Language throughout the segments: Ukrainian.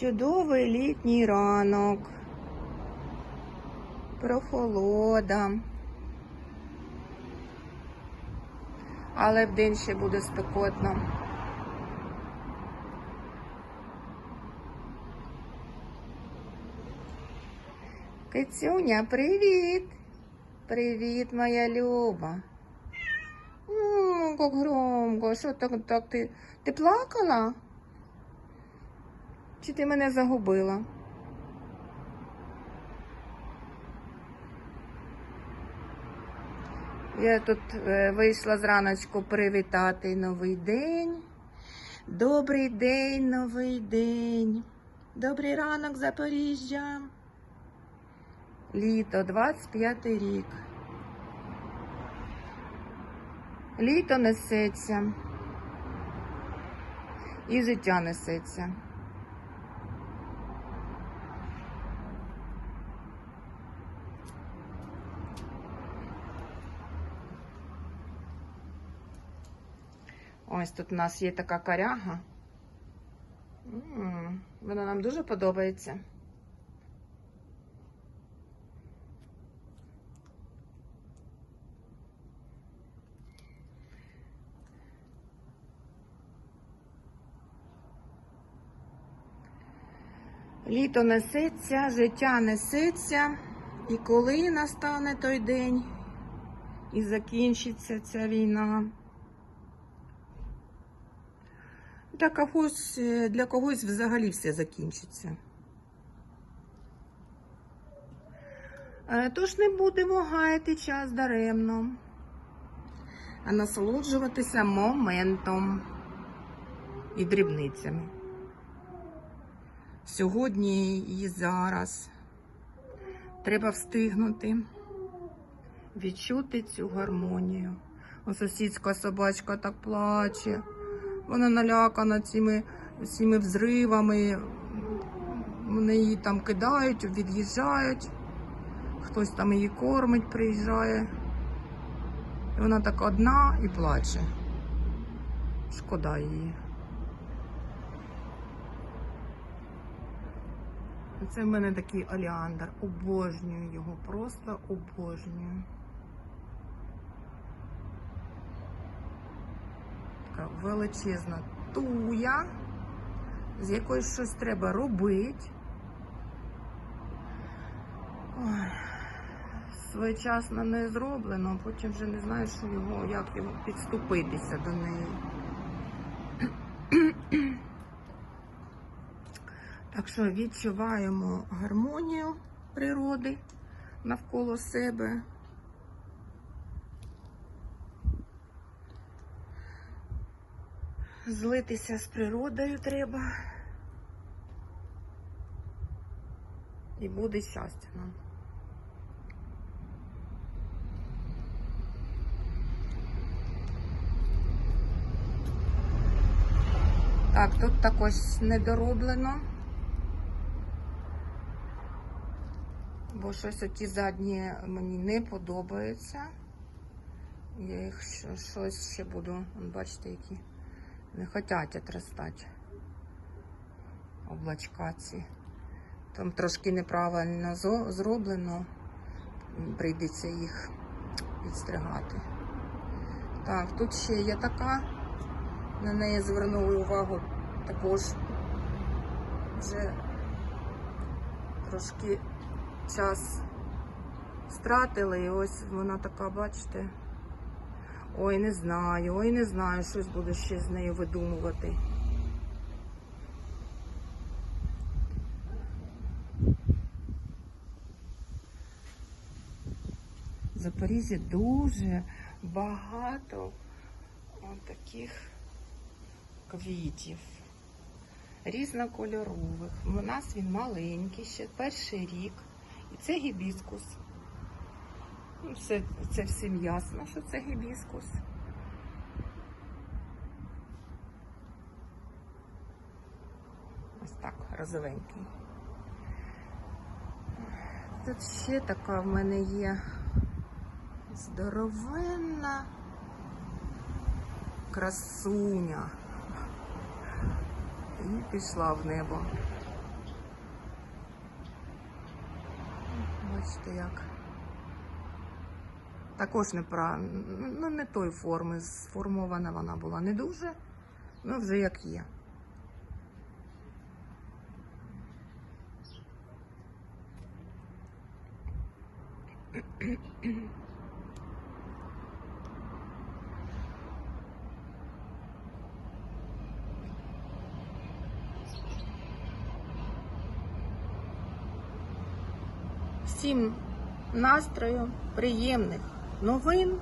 Чудовий літній ранок. Прохолода. Але вдень ще буде спекотно. Кицюня, привіт! Привіт, моя Люба. М, Как громко, що так, так ти, ти плакала? Чи ти мене загубила? Я тут е, вийшла зраночку привітати новий день. Добрий день, новий день. Добрий ранок, Запоріжжя. Літо, 25 рік. Літо несеться. І життя несеться. Ось тут у нас є така коряга. Вона нам дуже подобається. Літо несеться, життя несеться, і коли настане той день і закінчиться ця війна. Для когось, е, для когось взагалі все закінчиться. Е, Тож не будемо гаяти час даремно, а насолоджуватися моментом і дрібницями. Сьогодні і зараз треба встигнути відчути цю гармонію. О, сусідська собачка так плаче. Вона налякана цими всіми взривами. Вони її там кидають, від'їжджають. Хтось там її кормить, приїжджає. І вона так одна і плаче. Шкода її. Це в мене такий оліандр. Обожнюю його, просто обожнюю. Величезна туя, з якої щось треба робити. Своєчасно не зроблено, а потім вже не знаю, що його, як його підступитися до неї. Так що відчуваємо гармонію природи навколо себе. Злитися з природою треба. І буде щастя нам. Так, тут також недороблено. Бо щось оті задні мені не подобаються. Я їх щось ще буду, бачите, які не хочуть отростати. Облачка ці. Там трошки неправильно зроблено. Прийдеться їх підстригати. Так, тут ще є така. На неї звернули увагу також вже трошки час стратили, і ось вона така, бачите. Ой, не знаю, ой, не знаю, щось буду ще з нею видумувати. В Запоріжжі дуже багато таких квітів різнокольорових. У нас він маленький, ще перший рік. І це гібіскус. Ну, все, це всім ясно, що це гібіскус. Ось так, розовенький. Тут ще така в мене є здоровенна красуня. І пішла в небо. Бачите як. Також не пра... ну, не тої форми. Сформована вона була не дуже, ну вже як є. Всім настрою, приємних новин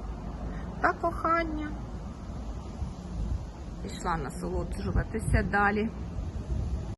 та кохання. Пішла насолоджуватися далі.